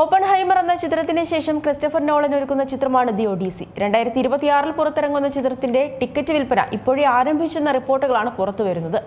Open ഹൈമർ എന്ന ചിത്രത്തിന് ശേഷം ക്രിസ്റ്റഫർ നോളൻ ഒരുക്കുന്ന ചിത്രമാണ് ദി ഒഡീസി. രണ്ടായിരത്തി ഇരുപത്തിയാറിൽ പുറത്തിറങ്ങുന്ന ചിത്രത്തിന്റെ ടിക്കറ്റ് വിൽപ്പന ഇപ്പോഴേ ആരംഭിച്ചെന്ന റിപ്പോർട്ടുകളാണ് പുറത്തുവരുന്നത്.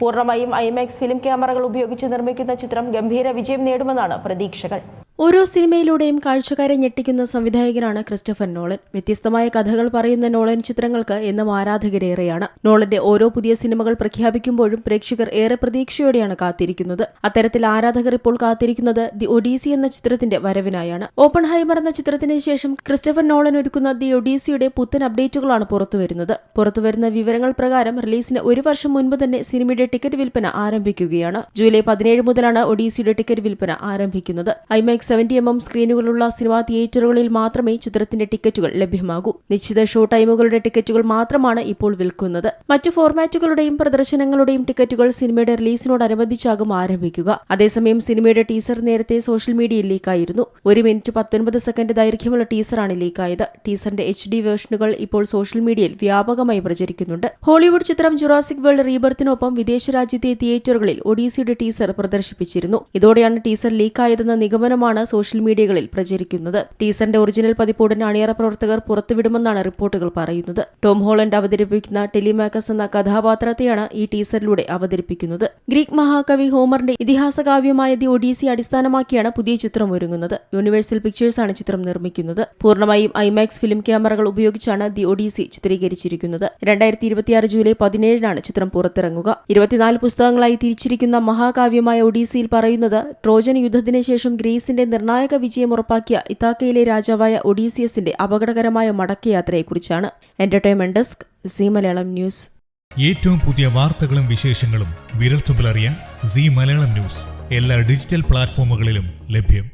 പൂർണമായും ഐമാക്സ് ഫിലിം ക്യാമറകൾ ഉപയോഗിച്ച് നിർമ്മിക്കുന്ന ചിത്രം ഗംഭീര വിജയം നേടുമെന്നാണ് പ്രതീക്ഷകൾ. ഓരോ സിനിമയിലൂടെയും കാഴ്ചക്കാരെ ഞെട്ടിക്കുന്ന സംവിധായകനാണ് ക്രിസ്റ്റഫർ നോളൻ. വ്യത്യസ്തമായ കഥകൾ പറയുന്ന നോളൻ ചിത്രങ്ങൾക്ക് എന്നും ആരാധകരേറെയാണ്. നോളന്റെ ഓരോ പുതിയ സിനിമകൾ പ്രഖ്യാപിക്കുമ്പോഴും പ്രേക്ഷകർ ഏറെ പ്രതീക്ഷയോടെയാണ് കാത്തിരിക്കുന്നത്. അത്തരത്തിൽ ആരാധകർ ഇപ്പോൾ കാത്തിരിക്കുന്നത് ദി ഒഡീസി എന്ന ചിത്രത്തിന്റെ വരവിനായാണ്. ഓപ്പൺ ഹൈമർ എന്ന ചിത്രത്തിന് ശേഷം ക്രിസ്റ്റഫർ നോളൻ ഒരുക്കുന്ന ദി ഒഡീസിയുടെ പുത്തൻ അപ്ഡേറ്റുകളാണ് പുറത്തുവരുന്നത്. പുറത്തുവരുന്ന വിവരങ്ങൾ പ്രകാരം റിലീസിന് ഒരു വർഷം മുൻപ് തന്നെ സിനിമയുടെ ടിക്കറ്റ് വിൽപ്പന ആരംഭിക്കുകയാണ്. ജൂലൈ പതിനേഴ് മുതലാണ് ഒഡീസിയുടെ ടിക്കറ്റ് വിൽപ്പന ആരംഭിക്കുന്നത്. ഐമാക്സ് സെവന്റി എം എം സ്ക്രീനുകളുള്ള സിനിമാ തിയേറ്ററുകളിൽ മാത്രമേ ചിത്രത്തിന്റെ ടിക്കറ്റുകൾ ലഭ്യമാകൂ. നിശ്ചിത ഷോ ടൈമുകളുടെ ടിക്കറ്റുകൾ മാത്രമാണ് ഇപ്പോൾ വിൽക്കുന്നത്. മറ്റു ഫോർമാറ്റുകളുടെയും പ്രദർശനങ്ങളുടെയും ടിക്കറ്റുകൾ സിനിമയുടെ റിലീസിനോടനുബന്ധിച്ചാകും ആരംഭിക്കുക. അതേസമയം സിനിമയുടെ ടീസർ നേരത്തെ സോഷ്യൽ മീഡിയയിൽ ലീക്കായിരുന്നു. ഒരു മിനിറ്റ് പത്തൊൻപത് സെക്കൻഡ് ദൈർഘ്യമുള്ള ടീസറാണ് ലീക്കായത്. ടീസറിന്റെ എച്ച് ഡി വേർഷനുകൾ ഇപ്പോൾ സോഷ്യൽ മീഡിയയിൽ വ്യാപകമായി പ്രചരിക്കുന്നുണ്ട്. ഹോളിവുഡ് ചിത്രം ജുറാസിക് വേൾഡ് റീബർത്തിനൊപ്പം വിദേശ രാജ്യത്തെ തിയേറ്ററുകളിൽ ഒഡീസിയുടെ ടീസർ പ്രദർശിപ്പിച്ചിരുന്നു. ഇതോടെയാണ് ടീസർ ലീക്കായതെന്ന നിഗമനമാണ് സോഷ്യൽ മീഡിയകളിൽ പ്രചരിക്കുന്നത്. ടീസറിന്റെ ഒറിജിനൽ പതിപ്പ് ഉടൻ അണിയറ പ്രവർത്തകർ പുറത്തുവിടുമെന്നാണ് റിപ്പോർട്ടുകൾ പറയുന്നത്. ടോം ഹോളണ്ട് അവതരിപ്പിക്കുന്ന ടെലിമാക്കസ് എന്ന കഥാപാത്രത്തെയാണ് ഈ ടീസറിലൂടെ അവതരിപ്പിക്കുന്നത്. ഗ്രീക്ക് മഹാകവി ഹോമറിന്റെ ഇതിഹാസ കാവ്യമായ ദി ഒഡീസി അടിസ്ഥാനമാക്കിയാണ് പുതിയ ചിത്രം ഒരുങ്ങുന്നത്. യൂണിവേഴ്സൽ പിക്ചേഴ്സാണ് ചിത്രം നിർമ്മിക്കുന്നത്. പൂർണമായും ഐമാക്സ് ഫിലിം ക്യാമറകൾ ഉപയോഗിച്ചാണ് ദി ഒഡീസി ചിത്രീകരിച്ചിരിക്കുന്നത്. രണ്ടായിരത്തി ഇരുപത്തിയാറ് ജൂലൈ പതിനേഴിനാണ് ചിത്രം പുറത്തിറങ്ങുക. ഇരുപത്തിനാല് പുസ്തകങ്ങളായി തിരിച്ചിരിക്കുന്ന മഹാകാവ്യമായ ഒഡീസിയിൽ പറയുന്നത് ട്രോജൻ യുദ്ധത്തിന് ശേഷം ഗ്രീസിന്റെ നിർണായക വിജയം ഉറപ്പാക്കിയ ഇത്താക്കയിലെ രാജാവായ ഒഡീസിയസിന്റെ അപകടകരമായ മടക്കയാത്രയെക്കുറിച്ചാണ് entertainment desk C Malayalam news. ഏറ്റവും പുതിയ വാർത്തകളും വിശേഷങ്ങളും വിരൽത്തുമ്പിലറിയാൻ സി മലയാളം ന്യൂസ് എല്ലാ ഡിജിറ്റൽ പ്ലാറ്റ്ഫോമുകളിലും ലഭ്യം.